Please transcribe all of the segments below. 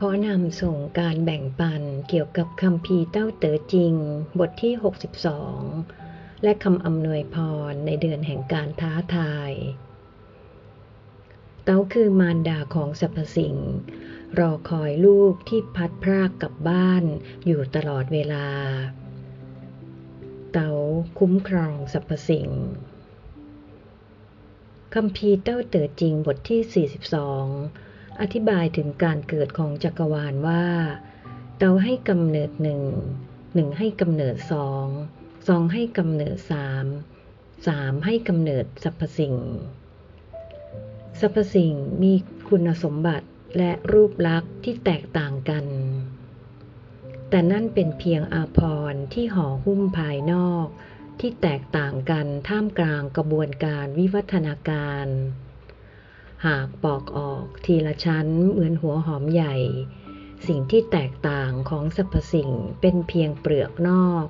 ขอนำส่งการแบ่งปันเกี่ยวกับคำพีเต้าเต๋อจริง บทที่ 62 และคำอำนวยพรในเดือนแห่งการท้าทาย เต้าคือมารดาของสรรพสิ่ง รอคอยลูกที่พัดพรากกลับบ้านอยู่ตลอดเวลา เต๋าคุ้มครองสรรพสิ่งคำพีเต้าเต๋อจริงบทที่ 42 อธิบายถึงการเกิดของจักรวาลว่าเตาให้กำเนิดหนึ่งหนึ่งให้กำเนิดสองสองให้กำเนิดสามสามให้กำเนิดสรรพสิ่ง สรรพสิ่งมีคุณสมบัติและรูปลักษณ์ที่แตกต่างกัน แต่นั่นเป็นเพียงอาภรที่ห่อหุ้มภายนอกที่แตกต่างกันท่ามกลางกระบวนการวิวัฒนาการ หากปอกออกทีละชั้นเหมือนหัวหอมใหญ่ สิ่งที่แตกต่างของสรรพสิ่งเป็นเพียงเปลือกนอก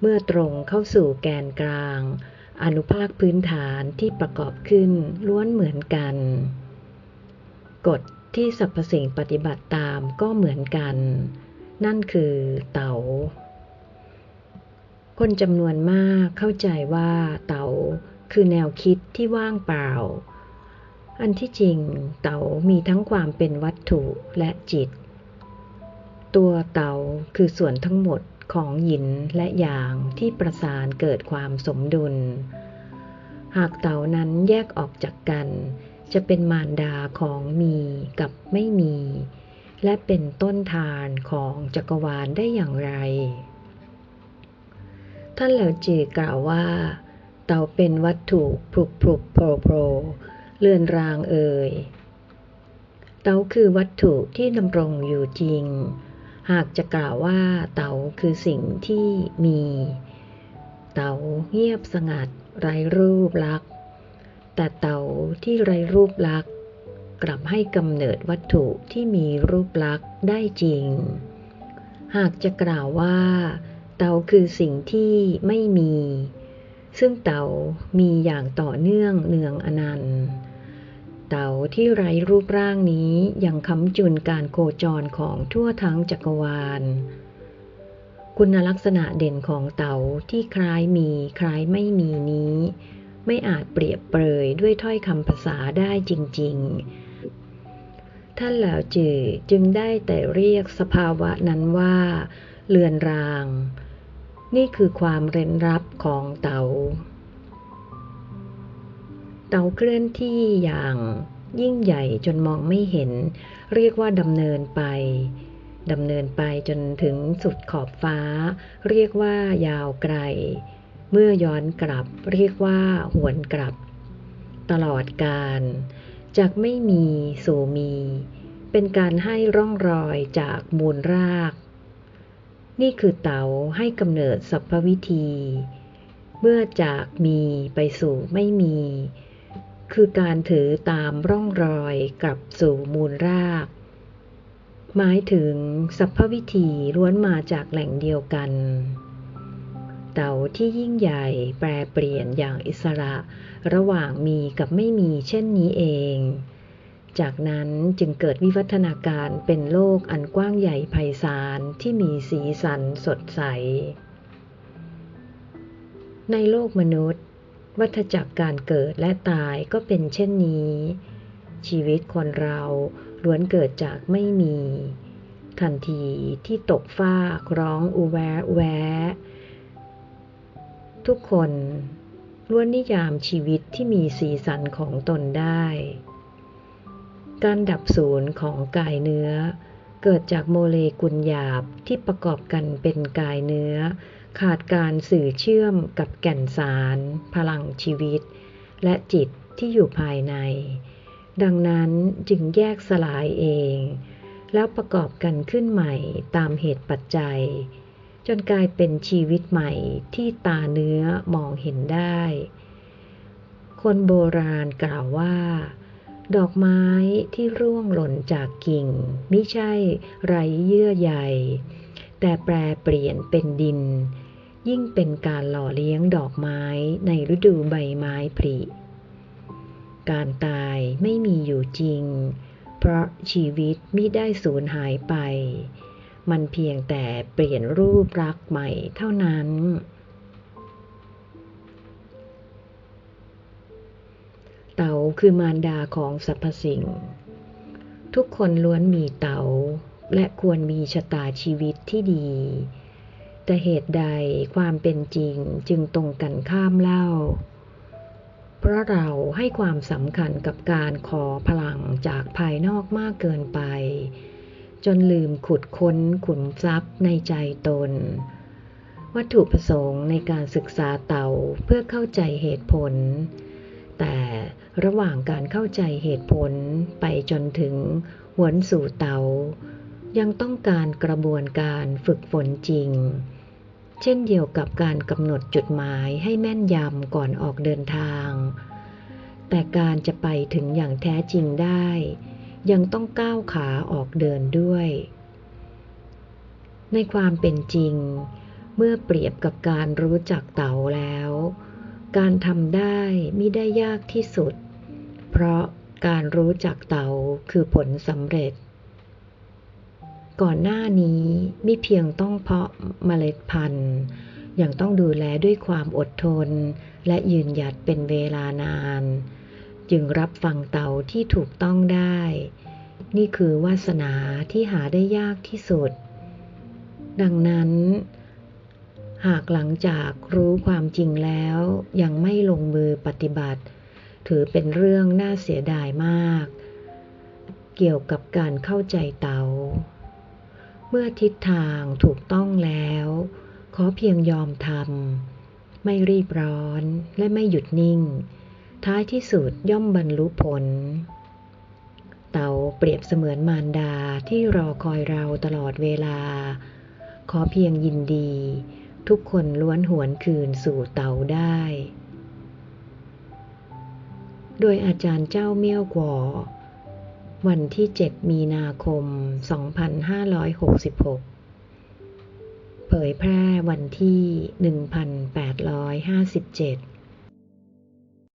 เมื่อตรงเข้าสู่แกนกลาง อนุภาคพื้นฐานที่ประกอบขึ้นล้วนเหมือนกัน กฎที่สรรพสิ่งปฏิบัติตามก็เหมือนกัน นั่นคือเต๋าคนจำนวนมากเข้าใจว่าเต๋าคือแนวคิดที่ว่างเปล่า อันที่จริงเต๋ามีทั้งความเป็นวัตถุและจิต ตัวเต๋าคือส่วนทั้งหมดของหยินและหยางที่ประสานเกิดความสมดุล หากเต๋านั้นแยกออกจากกัน จะเป็นมารดาของมีกับไม่มี และเป็นต้นทานของจักรวาลได้อย่างไร ท่านเหล่าจือกล่าวว่า เต๋าเป็นวัตถุพลุกพลุกโผล่โผล่ เลื่อนรางเอ่ยเตาคือวัตถุที่ดำรงอยู่จริง หากจะกล่าวว่าเตาคือสิ่งที่มี เตาเงียบสงัดไร้รูปลักษณ์ แต่เตาที่ไร้รูปลักษณ์กลับให้กำเนิดวัตถุที่มีรูปลักษณ์ได้จริง หากจะกล่าวว่า เตาคือสิ่งที่ไม่มี ซึ่งเตามีอย่างต่อเนื่องเนืองอนันต์ เตาที่ไร้รูปร่างนี้ยังค้ำจุนการโคจรของทั่วทั้งจักรวาล คุณลักษณะเด่นของเตาที่คล้ายมีคล้ายไม่มีนี้ ไม่อาจเปรียบเปรยด้วยถ้อยคำภาษาได้จริง ๆ ท่านเหล่าจือจึงได้แต่เรียกสภาวะนั้นว่า เลือนราง นี่คือความเร้นรับของเตา เตาเคลื่อนที่อย่างยิ่งใหญ่จนมองไม่เห็น เรียกว่าดำเนินไปดำเนินไปจนถึงสุดขอบฟ้า เรียกว่ายาวไกล เมื่อย้อนกลับ เรียกว่าหวนกลับ ตลอดการจากไม่มีสู่มี เป็นการให้ร่องรอยจากมูลราก นี่คือเต๋าให้กำเนิดสัพพวิธี เมื่อจากมีไปสู่ไม่มี คือการถือตามร่องรอยกลับสู่มูลราก หมายถึงสัพพวิธีล้วนมาจากแหล่งเดียวกัน เต่าที่ยิ่งใหญ่แปรเปลี่ยนอย่างอิสระ ระหว่างมีกับไม่มีเช่นนี้เอง จากนั้นจึงเกิดวิวัฒนาการเป็นโลกอันกว้างใหญ่ไพศาลที่มีสีสันสดใส ในโลกมนุษย์ วัฏจักรการเกิดและตายก็เป็นเช่นนี้ ชีวิตคนเราล้วนเกิดจากไม่มี ทันทีที่ตกฟ้าร้องอุแวะแวะทุกคนล้วนนิยามชีวิตที่มีสีสันของตนได้ การดับศูนย์ของกายเนื้อ เกิดจากโมเลกุลหยาบที่ประกอบกันเป็นกายเนื้อ ขาดการสื่อเชื่อมกับแก่นสาร พลังชีวิต และจิตที่อยู่ภายใน ดังนั้นจึงแยกสลายเอง แล้วประกอบกันขึ้นใหม่ตามเหตุปัจจัย จนกลายเป็นชีวิตใหม่ที่ตาเนื้อมองเห็นได้ คนโบราณกล่าวว่า ดอกไม้ที่ร่วงหล่นจากกิ่ง ไม่ใช่ไรเยื่อใยแต่แปรเปลี่ยนเป็นดิน ยิ่งเป็นการหล่อเลี้ยงดอกไม้ในฤดูใบไม้ผลิ การตายไม่มีอยู่จริง เพราะชีวิตมิได้สูญหายไป มันเพียงแต่เปลี่ยนรูปลักษณ์ใหม่เท่านั้น เต๋าคือมารดาของสรรพสิ่ง ทุกคนล้วนมีเต๋าและควรมีชะตาชีวิตที่ดี แต่เหตุใดความเป็นจริงจึงตรงกันข้ามเล่า เพราะเราให้ความสำคัญกับการขอพลังจากภายนอกมากเกินไป จนลืมขุดค้นขุนทรัพย์ในใจตน วัตถุประสงค์ในการศึกษาเต่าเพื่อเข้าใจเหตุผล แต่ระหว่างการเข้าใจเหตุผลไปจนถึงหวนสู่เตา ยังต้องการกระบวนการฝึกฝนจริง เช่นเดียวกับการกำหนดจุดหมายให้แม่นยำก่อนออกเดินทาง แต่การจะไปถึงอย่างแท้จริงได้ ยังต้องก้าวขาออกเดินด้วย ในความเป็นจริง เมื่อเปรียบกับการรู้จักเต๋าแล้ว การทำได้ไม่ได้ยากที่สุด เพราะการรู้จักเต๋าคือผลสำเร็จ ก่อนหน้านี้มิเพียงต้องเพาะเมล็ดพันธุ์ ยังต้องดูแลด้วยความอดทน และยืนหยัดเป็นเวลานาน จึงรับฟังเตาที่ถูกต้องได้ นี่คือวาสนาที่หาได้ยากที่สุด ดังนั้น หากหลังจากรู้ความจริงแล้วยังไม่ลงมือปฏิบัติ ถือเป็นเรื่องน่าเสียดายมาก เกี่ยวกับการเข้าใจเตา เมื่อทิศทางถูกต้องแล้ว ขอเพียงยอมทำไม่รีบร้อนและไม่หยุดนิ่ง ท้ายที่สุดย่อมบรรลุผล เตาเปรียบเสมือนมารดาที่รอคอยเราตลอดเวลา ขอเพียงยินดี ทุกคนล้วนหวนคืนสู่เตาได้ โดยอาจารย์เจ้าเมี่ยวกวอ วันที่ 7 มีนาคม 2566 เผยแพร่วันที่ 1857